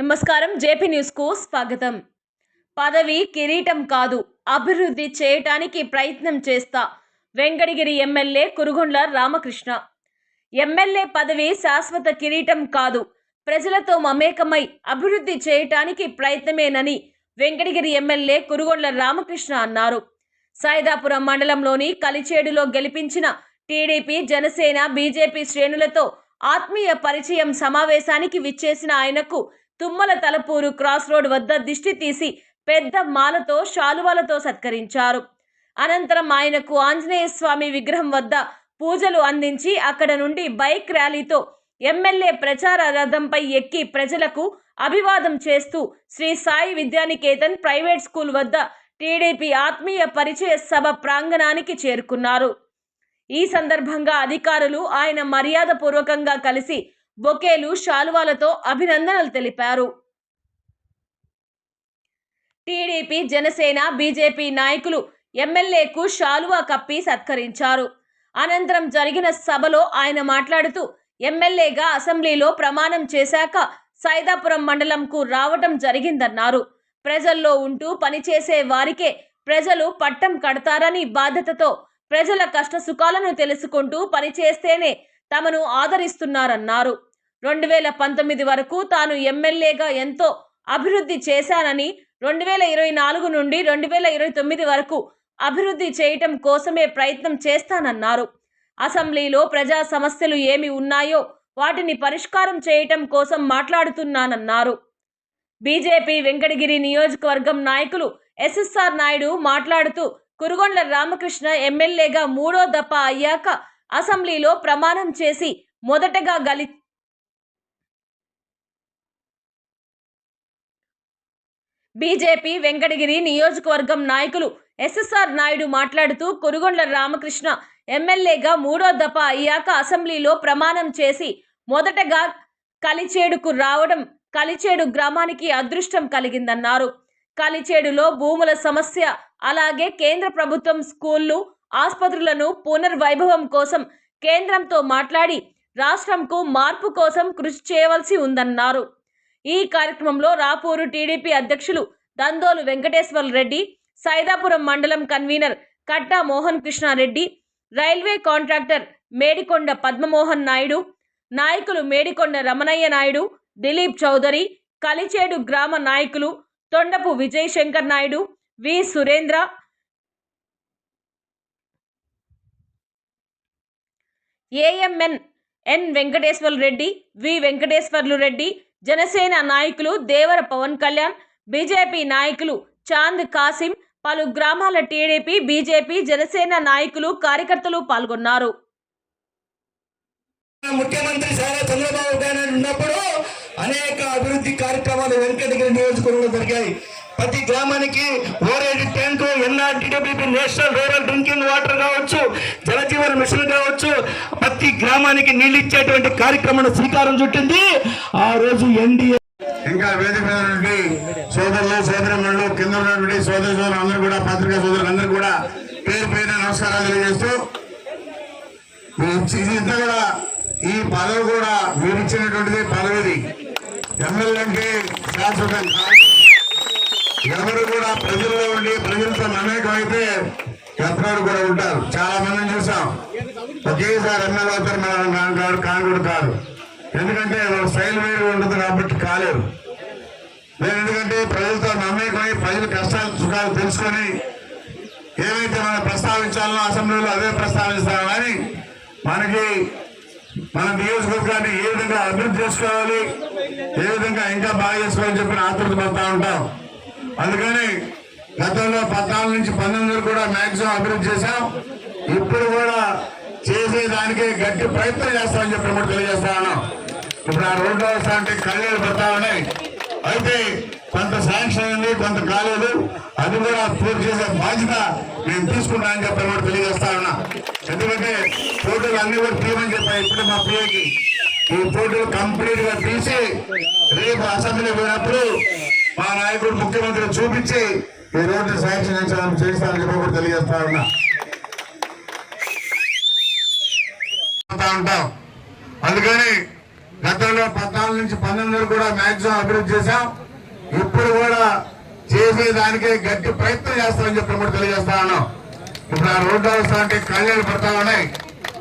నమస్కారం జేపీ న్యూస్కు స్వాగతం. పదవి కిరీటం కాదు అభివృద్ధి చేయటానికి ప్రయత్నం చేస్తా వెంకటగిరి ఎమ్మెల్యే కురుగొండ్ల రామకృష్ణ. ఎమ్మెల్యే పదవి శాశ్వత కిరీటం కాదు ప్రజలతో మమేకమై అభివృద్ధి చేయటానికి ప్రయత్నమేనని వెంకటగిరి ఎమ్మెల్యే కురుగొండ్ల రామకృష్ణ అన్నారు. సాయిదాపురం మండలంలోని కలిచేడులో గెలిపించిన టీడీపీ జనసేన బీజేపీ శ్రేణులతో ఆత్మీయ పరిచయం సమావేశానికి విచ్చేసిన ఆయనకు తుమ్మల తలపూరు క్రాస్ రోడ్ వద్ద దిష్టి తీసి పెద్ద మాలతో శాలువాలతో సత్కరించారు. అనంతరం ఆయనకు ఆంజనేయ స్వామి విగ్రహం వద్ద పూజలు అందించి అక్కడ నుండి బైక్ ర్యాలీతో ఎమ్మెల్యే ప్రచార రథంపై ఎక్కి ప్రజలకు అభివాదం చేస్తూ శ్రీ సాయి విద్యానికేతన్ ప్రైవేట్ స్కూల్ వద్ద టీడీపీ ఆత్మీయ పరిచయ సభ ప్రాంగణానికి చేరుకున్నారు. ఈ సందర్భంగా అధికారులు ఆయన మర్యాదపూర్వకంగా కలిసి బొకేలు శాలువాలతో అభినందనలు తెలిపారు. టీడీపీ జనసేన బీజేపీ నాయకులు ఎమ్మెల్యేకు శాలువా కప్పి సత్కరించారు. అనంతరం జరిగిన సభలో ఆయన మాట్లాడుతూ ఎమ్మెల్యేగా అసెంబ్లీలో ప్రమాణం చేశాక సైదాపురం మండలంకు రావటం జరిగిందన్నారు. ప్రజల్లో ఉంటూ పనిచేసే వారికే ప్రజలు పట్టం కడతారని బాధ్యతతో ప్రజల కష్ట సుఖాలను తెలుసుకుంటూ పనిచేస్తేనే తమను ఆదరిస్తున్నారన్నారు. రెండు వేల పంతొమ్మిది వరకు తాను ఎమ్మెల్యేగా ఎంతో అభివృద్ధి చేశానని రెండు వేల ఇరవై నాలుగు నుండి రెండు వేల ఇరవై తొమ్మిది వరకు అభివృద్ధి చేయటం కోసమే ప్రయత్నం చేస్తానన్నారు. అసెంబ్లీలో ప్రజా సమస్యలు ఏమి ఉన్నాయో వాటిని పరిష్కారం చేయటం కోసం మాట్లాడుతున్నానన్నారు. బీజేపీ వెంకటగిరి నియోజకవర్గం నాయకులు ఎస్ఎస్ఆర్ నాయుడు మాట్లాడుతూ కురుగొండ్ల రామకృష్ణ ఎమ్మెల్యేగా మూడో దఫా అయ్యాక అసెంబ్లీలో ప్రమాణం చేసి మొదటగా గలి బీజేపీ వెంకటగిరి నియోజకవర్గం నాయకులు ఎస్ఎస్ఆర్ నాయుడు మాట్లాడుతూ కురుగొండ్ల రామకృష్ణ ఎమ్మెల్యేగా మూడో దఫ అయ్యాక అసెంబ్లీలో ప్రమాణం చేసి మొదటగా కలిచేడుకు రావడం కలిచేడు గ్రామానికి అదృష్టం కలిగిందన్నారు. కలిచేడులో భూముల సమస్య అలాగే కేంద్ర ప్రభుత్వం స్కూళ్ళు ఆసుపత్రులను పునర్వైభవం కోసం కేంద్రంతో మాట్లాడి రాష్ట్రంకు మార్పు కోసం కృషి చేయవలసి ఉందన్నారు. ఈ కార్యక్రమంలో రాపూరు టీడీపీ అధ్యక్షులు దందోలు వెంకటేశ్వర రెడ్డి సైదాపురం మండలం convener Katta Mohan Krishna Reddy railway contractor Medikonda Padmamohan Naidu నాయకులు మేడికొండ రమణయ్య నాయుడు దిలీప్ చౌదరి కలిచేడు గ్రామ నాయకులు Tondapu Vijay Shankar Naidu V Surendra. AMN N Venkateswara Reddy V Venkateswarlu Reddy Janasena నాయకులు దేవర పవన్ కళ్యాణ్ బీజేపీ నాయకులు చాంద్ కాసిం పలు గ్రామాల టీడీపీ బీజేపీ జనసేన నాయకులు కార్యకర్తలు పాల్గొన్నారు. ముఖ్యమంత్రి సారా చంద్రబాబు నాయుడు ఉన్నప్పుడు అనేక అభివృద్ధి కార్యక్రమాలు వెంకటగిరి నియోజకవర్గంలో జరిగాయి. ప్రతి గ్రామానికి ఓరేడు tank NRTWP national rural drinking water కావచ్చు జలజీవన మిషన్ కావచ్చు ప్రతి గ్రామానికి నీళ్ళు ఇచ్చేటువంటి కార్యక్రమం శ్రీకారం చుట్టింది. ఆ రోజు ఎన్డీఏ ఇంకా వేదిక మీద నుండి సోదరులు సోదరులు కింద ఉన్నటువంటి సోదర సోదరులు అందరూ కూడా పత్రికా సోదరులు అందరూ కూడా పేరు పేరు నమస్కారాలు తెలియజేస్తూ ఇంత కూడా ఈ పదవి కూడా మీరు ఇచ్చినటువంటిది పదవిది. ఎమ్మెల్యే అంటే శాశ్వతం ఎవరు కూడా ప్రజల్లో ఉండి ప్రజలతో మమేకం అయితే కూడా ఉంటారు. చాలా మందిని చూసాం. ఒకేసారి ఎమ్మెల్యే అవుతారు మనం కాదు కానుడు కాదు ఎందుకంటే వాళ్ళ స్టైల్ వేరు ఉంటుంది కాబట్టి కాలేరు. నేను ఎందుకంటే ప్రజలతో నమ్మేకొని ప్రజల కష్టాలు సుఖాలు తెలుసుకొని ఏవైతే మనం ప్రస్తావించాలనో అసెంబ్లీలో అదే ప్రస్తావిస్తాం కానీ మనకి మన నియోజకవర్గాన్ని ఏ విధంగా అభివృద్ధి చేసుకోవాలి ఏ విధంగా ఇంకా బాగా చేసుకోవాలని చెప్పి ఆతృత పడతా ఉంటాం. అందుకని గతంలో పద్నాలుగు నుంచి పంతొమ్మిది వరకు కూడా మ్యాక్సిమం అభివృద్ధి చేశాం. ఇప్పుడు కూడా చేసేదానికి గట్టి ప్రయత్నం చేస్తామని చెప్పి కూడా తెలియజేస్తా ఉన్నాం. ఇప్పుడు ఆ రోడ్డు వస్తా అంటే కళ్ళు పడతా ఉన్నాయి. అయితే కొంత శాంక్షన్ అయింది కొంత కాలేదు. అది కూడా పూర్తి చేసే బాధ్యత నేను తీసుకుంటా అని చెప్పి కూడా తెలియజేస్తా ఉన్నా. ఎందుకంటే ఫోటోలు అన్ని కూడా తీయమని చెప్పాను ఇప్పుడు మా పిఏకి. ఈ ఫోటోలు కంప్లీట్గా తీసి రేపు అసెంబ్లీ పోయినప్పుడు మా నాయకుడు ముఖ్యమంత్రి చూపించి ఈ రోడ్డు శాంక్షన్ చేస్తానని చెప్పి కూడా తెలియజేస్తా ఉన్నా. ఉంటాం. అందుకని గతంలో పద్నాలుగు నుంచి పంతొమ్మిది వరకు కూడా మాక్సిమం అభివృద్ధి చేశాం. ఇప్పుడు కూడా చేసేదానికే గట్టి ప్రయత్నం చేస్తామని చెప్పి కూడా తెలియజేస్తా ఉన్నాం. ఇప్పుడు ఆ రోడ్డు అవస్థ అంటే కళ్యాణ్ పడతా ఉన్నాయి.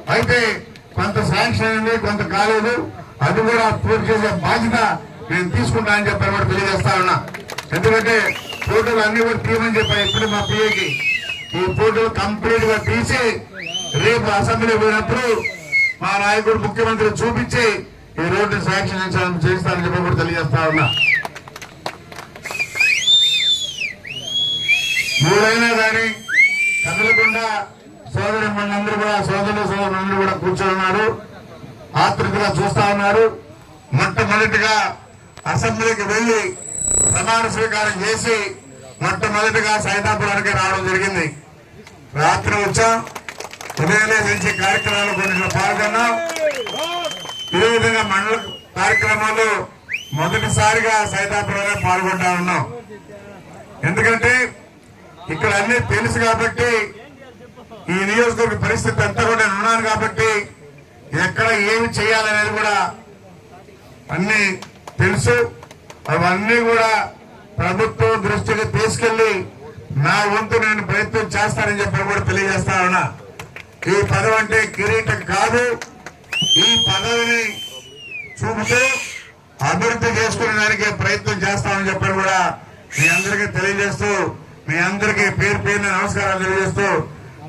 అయితే కొంత శాంక్షన్ అయింది కొంత కాలేదు. అది కూడా పూర్తి చేసే బాధ్యత నేను తీసుకుంటానని చెప్పి కూడా తెలియజేస్తా ఉన్నా. ఎందుకంటే ఫోటోలు అన్ని కూడా తీయమని చెప్పాను ఇప్పుడు మా పిఏకి. ఈ ఫోటోలు కంప్లీట్గా తీసి రేపు అసెంబ్లీ పోయినప్పుడు మా నాయకుడు ముఖ్యమంత్రి చూపించి ఈ రోడ్డు శాంక్షన్ చేస్తానని చెప్పి కూడా తెలియజేస్తా ఉన్నా. మూడైనా కానీ కదలకుండా సోదరి మనందరూ కూడా సోదరులు సోదరులందరూ కూడా కూర్చోన్నారు ఉన్నారు. ఆతృతగా చూస్తా ఉన్నారు. మొట్టమొదటిగా అసెంబ్లీకి వెళ్ళి ప్రమాణ స్వీకారం చేసి మొట్టమొదటిగా సైతాపురానికి రావడం జరిగింది. రాత్రి వచ్చాం ఉదయమే నుంచి కార్యక్రమాలు కొన్ని పాల్గొన్నాం. ఈ విధంగా మండల కార్యక్రమాలు మొదటిసారిగా సైతాపురంలో పాల్గొంటా ఉన్నాం. ఎందుకంటే ఇక్కడ అన్ని తెలుసు కాబట్టి ఈ నియోజకవర్గ పరిస్థితి అంతా కూడా నేను ఉన్నాను కాబట్టి ఎక్కడ ఏమి చేయాలనేది కూడా అన్ని తెలుసు. అవన్నీ కూడా ప్రభుత్వం దృష్టికి తీసుకెళ్ళి నా వంతు నేను ప్రయత్నం చేస్తానని చెప్పి కూడా తెలియజేస్తా ఉన్నా. ఈ పదవి అంటే కిరీటం కాదు. ఈ పదవిని చూపుతూ అభివృద్ధి చేసుకునే దానికి ప్రయత్నం చేస్తామని చెప్పని కూడా మీ అందరికీ తెలియజేస్తూ మీ అందరికీ పేరు పేరున నమస్కారాలు తెలియజేస్తూ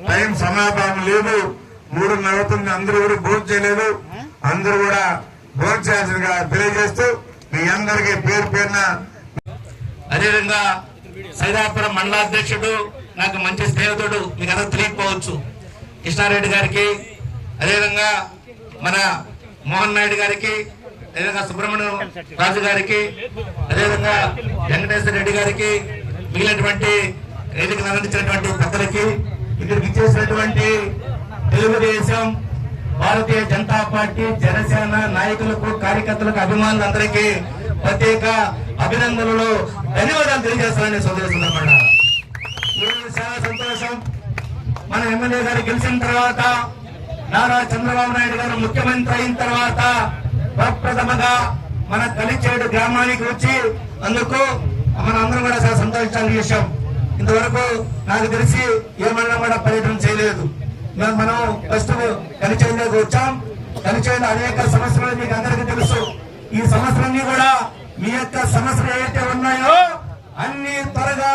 టైం సమాధానం లేదు. మూడున్నర అవుతుంది. అందరూ కూడా భోజనం చేయలేదు. అందరూ కూడా భోజనం చేయాల్సిందిగా తెలియజేస్తూ మీ అందరికీ పేరు పేరున అదేవిధంగా సైదాపురం మండలాధ్యక్షుడు నాకు మంచి స్నేహితుడు మీకు అందరూ తెలియకపోవచ్చు కృష్ణారెడ్డి గారికి అదేవిధంగా మన మోహన్ నాయుడు గారికి అదేవిధంగా సుబ్రహ్మణ్యం రాజు గారికి అదేవిధంగా వెంకటేశ్వర రెడ్డి గారికి మిగిలినటువంటి వేదికను అందించినటువంటి పెద్దలకి ఇక్కడికి ఇచ్చేసినటువంటి తెలుగుదేశం భారతీయ జనతా పార్టీ జనసేన నాయకులకు కార్యకర్తలకు అభిమానులందరికీ ప్రత్యేక అభినందనలు ధన్యవాదాలు తెలియజేస్తానని సోదరులు ఈరోజు చాలా సంతోషం. మన ఎమ్మెల్యే గారు గెలిచిన తర్వాత నారా చంద్రబాబు నాయుడు గారు ముఖ్యమంత్రి అయిన తర్వాత ప్రప్రథమగా మన కలిచేడు గ్రామానికి వచ్చి అందుకు మన అందరం కూడా చాలా సంతోషించాల్సిన విషయం ఇంతవరకు నాకు తెలిసి ఏమన్నా కూడా పర్యటన చేయలేదు. మనం ఫస్ట్ కలిచేందుకు వచ్చాం కలిచేందు అనేక సమస్యలు మీకు అందరికీ తెలుసు. ఈ సమస్యలన్నీ కూడా మీ యొక్క సమస్యలు ఏవైతే ఉన్నాయో అన్ని త్వరగా